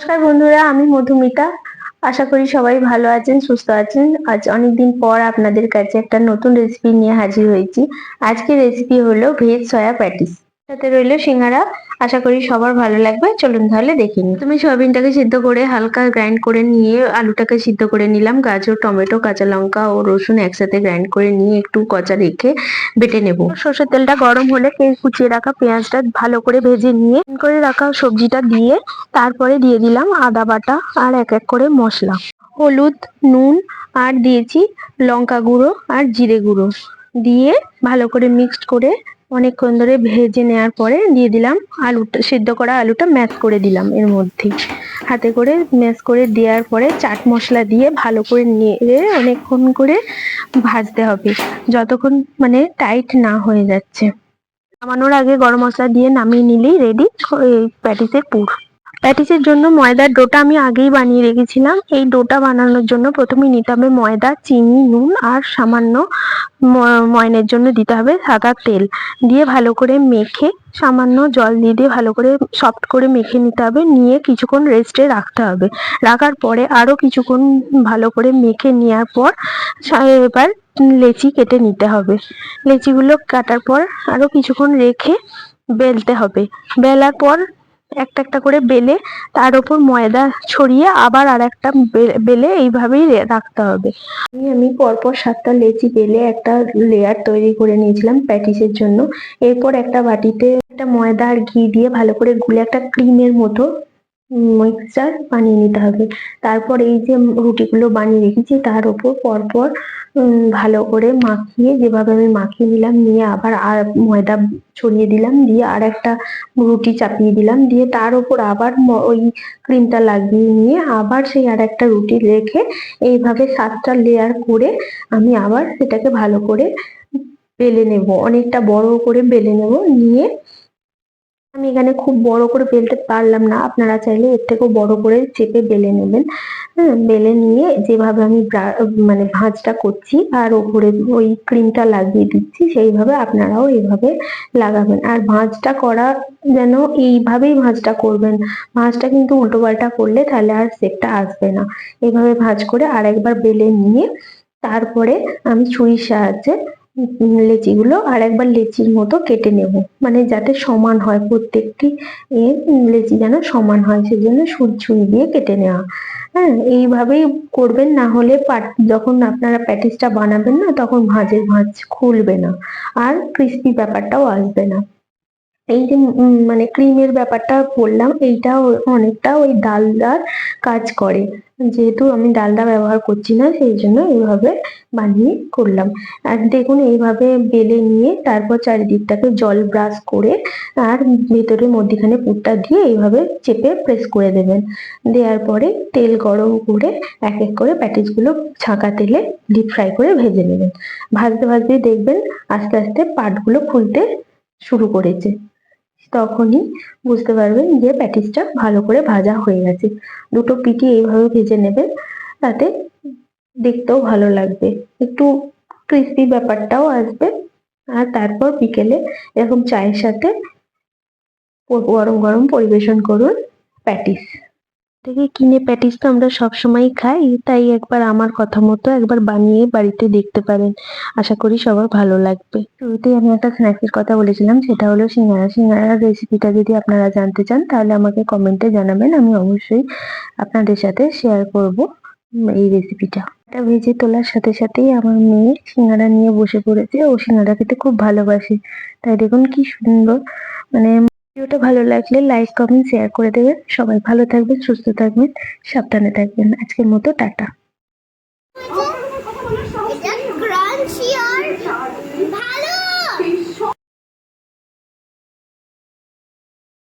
নমস্কার বন্ধুরা, আমি মধুমিতা। আশা করি সবাই ভালো আছেন, সুস্থ আছেন। আজ অনেকদিন পর আপনাদের কাছে একটা নতুন রেসিপি নিয়ে হাজির হয়েছি। আজকের রেসিপি হলো ভেজ সয়া প্যাটিস সাথে রইল সিঙ্গারা। আশা করি সবার ভালো লাগবে। চলুন তাহলে দেখে তুমি সয়াবিনটাকে সিদ্ধ করে হালকা গ্রাইন্ড করে নিয়ে আলুটাকে সিদ্ধ করে নিলাম। গাজর, টমেটো, কাঁচা লঙ্কা ও রসুন একসাথে গ্রাইন্ড করে নিয়ে একটু কচা রেখে বেটে নেব। সর্ষের তেলটা গরম হলে কুচিয়ে রাখা পেঁয়াজটা ভালো করে ভেজে নিয়ে করে রাখা সবজিটা দিয়ে তারপরে দিয়ে দিলাম আদা বাটা আর এক এক করে মশলা। হলুদ, নুন আর দিয়েছি লঙ্কা গুঁড়ো আর জিরে গুঁড়ো। দিয়ে ভালো করে মিক্সড করে অনেকক্ষণ ধরে ভেজে নেওয়ার পরে দিয়ে দিলাম আলুটা, সিদ্ধ করা আলুটা ম্যাশ করে দিলাম এর মধ্যে। হাতে করে ম্যাশ করে দেওয়ার পরে চাট মশলা দিয়ে ভালো করে নিয়ে অনেকক্ষণ করে ভাজতে হবে, যতক্ষণ মানে টাইট না হয়ে যাচ্ছে। নামানোর আগে গরম মশলা দিয়ে নামিয়ে নিলেই রেডি ওই প্যাটিসের পুর। প্যাটিসের জন্য ময়দার ডোটা আমি আগেই বানিয়ে রেখেছিলাম। এই ডোটা বানানোর জন্য প্রথমে নিতে হবে ময়দা, চিনি, নুন আর সামান্য ময়নের জন্য দিতে হবে সাদা তেল। দিয়ে ভালো করে মেখে, সামান্য জল দিয়ে দিয়ে ভালো করে সফট করে মেখে নিতে হবে। নিয়ে কিছুক্ষণ রেস্টে রাখতে হবে। রাখার পরে আরও কিছুক্ষণ ভালো করে মেখে নেওয়ার পর এবার লেচি কেটে নিতে হবে। লেচিগুলো কাটার পর আরও কিছুক্ষণ রেখে বেলতে হবে। বেলার পর একটা একটা করে বেলে তার উপর ময়দা ছড়িয়ে আবার আর একটা বেলে এইভাবেই রাখতে হবে। আমি আমি পরপর সাতটা লেচি বেলে একটা লেয়ার তৈরি করে নিয়েছিলাম প্যাটিসের জন্য। এরপর একটা বাটিতে একটা ময়দা আর ঘি দিয়ে ভালো করে গুলে একটা ক্রিমের মতো মিক্সচার বানিয়ে নিতে হবে। তারপর এই যে রুটিগুলো বানিয়ে রেখেছি, তার উপর পরপর ভালো করে মাখিয়ে, যেভাবে আমি মাখিয়ে নিলাম, নিয়ে আবার আর ময়দা ছড়িয়ে দিলাম, দিয়ে আর একটা রুটি চাপিয়ে দিলাম, দিয়ে তার উপর আবার ওই ক্রিমটা লাগিয়ে নিয়ে আবার সেই আর একটা রুটি রেখে এইভাবে সাতটা লেয়ার করে আমি আবার সেটাকে ভালো করে বেলে নেব। অনেকটা বড় করে বেলে নেব, নিয়ে আমি এখানে খুব বড় করে বেলতে পারলাম না। আপনারা চাইলে এর থেকেও বড় করে চেপে বেলে নেবেন। হ্যাঁ বেলে নিয়ে যেভাবে আমি মানে ভাঁজটা করছি আর ওপরে ওই ক্রিমটা লাগিয়ে দিচ্ছি, সেইভাবে আপনারাও এইভাবে লাগাবেন। আর ভাঁজটা করা যেন এইভাবেই ভাঁজটা করবেন। ভাঁজটা কিন্তু উল্টো পাল্টা করলে তাহলে আর শেপটা আসবে না। এইভাবে ভাঁজ করে আরেকবার বেলে নিয়ে তারপরে আমি ছুরির সাহায্যে লেচিগুলো আর একবার লেচির মতো কেটে নেব। মানে যাতে সমান হয়, প্রত্যেকটি লেচি যেন সমান হয়, সেজন্য ছুরি দিয়ে কেটে নেওয়া। হ্যাঁ এইভাবেই করবেন, না হলে যখন আপনারা প্যাটিসটা বানাবেন না, তখন ভাঁজের ভাঁজ খুলবে না। আর ক্রিস্পি ব্যাপারটাও আসবে না। এই যে মানে ক্রিমের ব্যাপারটা বললাম, এইটা অনেকটা ওই ডালদার কাজ করে। যেহেতু আমি ডালডা ব্যবহার করছি না, সেই জন্য এইভাবে বানিয়ে করলাম। আর দেখুন, এইভাবে বেলে নিয়ে তারপর চারিদিকটাকে জল ব্রাশ করে আর ভেতরে মধ্যিখানে পুরটা দিয়ে এইভাবে চেপে প্রেস করে দেবেন। দেওয়ার পরে তেল গরম করে এক এক করে প্যাটিসগুলো ছাঁকা তেলে ডিপ ফ্রাই করে ভেজে নেবেন। ভাজতে ভাজতে দেখবেন আস্তে আস্তে পাটগুলো খুলতে শুরু করেছে। তখনই বুঝতে পারবেন যে প্যাটিসটা ভালো করে ভাজা হয়ে গেছে। দুটো পিটি এইভাবে ভেজে নেবেন, তাতে দেখতেও ভালো লাগবে। একটু ক্রিস্পি ব্যাপারটাও আসবে। আর তারপর বিকেলে এরকম চায়ের সাথে গরম গরম পরিবেশন করুন প্যাটিস। থেকে কিনে প্যাটিস তো আমরা সবসময় খাই, তাই একবার আমার কথা মতো একবার বানিয়ে বাড়িতে দেখতে পারেন। আশা করি সবার ভালো লাগবে। শুরুতেই আমি একটা স্ন্যাক্সের কথা বলেছিলাম, সেটা হলো সিঙ্গারা। সিঙ্গারার রেসিপিটা যদি আপনারা জানতে চান, তাহলে আমাকে কমেন্টে জানাবেন, আমি অবশ্যই আপনাদের সাথে শেয়ার করব এই রেসিপিটা এটা ভেজে তোলার সাথে সাথেই আমার মেয়ে সিঙ্গারা নিয়ে বসে পড়েছে। ও সিঙ্গারা খেতে খুব ভালোবাসে। তাই দেখুন কি সুন্দর মানে ভিডিওটা ভালো লাগলে লাইক কমেন্ট শেয়ার করে দেবেন। সবাই ভালো থাকবেন, সুস্থ থাকবেন, সাবধানে থাকবেন। আজকের মতো টাটা।